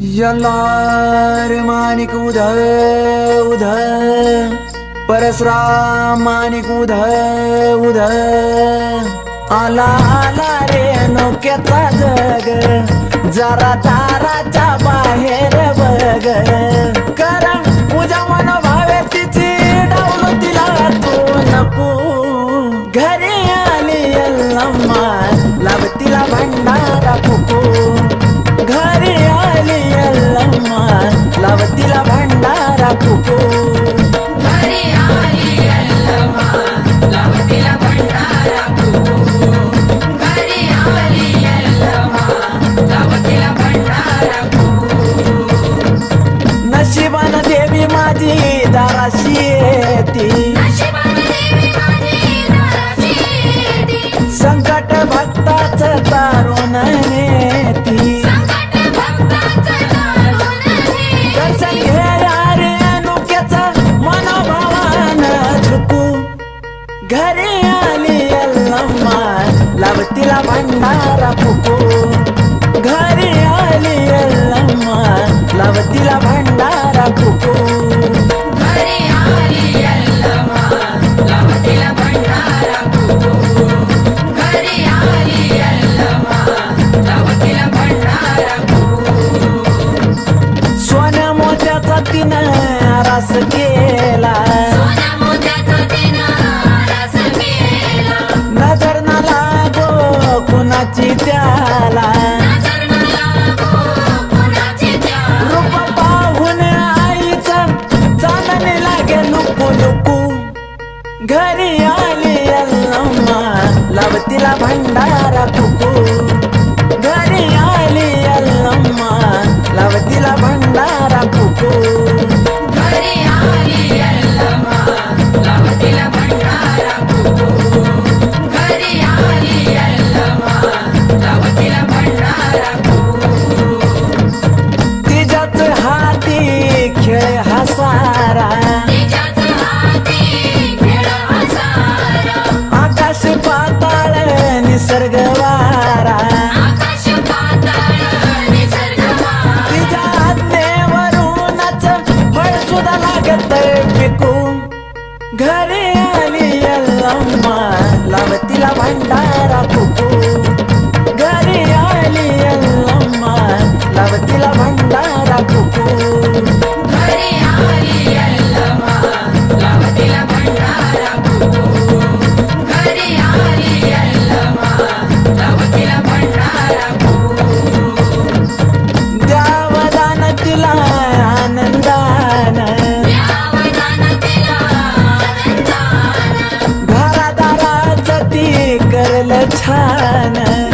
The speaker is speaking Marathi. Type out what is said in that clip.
यल्लार माणिक उध उध परसराम माणिक उध उध आला आला रे नोक्याचा जग जरा ताराच्या बाहेर बग कारण पूजा मनोभावे तिची डावलो तिला तू नको. घरी आली यल्लम्मा लाव तिला भंडारा फुकू. यल्लम्मा, लावतीला भंडारा फुकू. नशिबान देवी माझी दाराशी येती. लाव भांडारा भंडारा फुकू घरी आली अल्लम्मा लावतीला भंडारा फुकू झाला. रूप पाहून आईचं चांदणे लागे नुकू नुकू. घरी आली अल्लम्मा लावतीला भंडारा कुकू सुद्धा लागत पिकू. घरी आली अल्लम्मा लावतीला भंडारा फुकू i Hana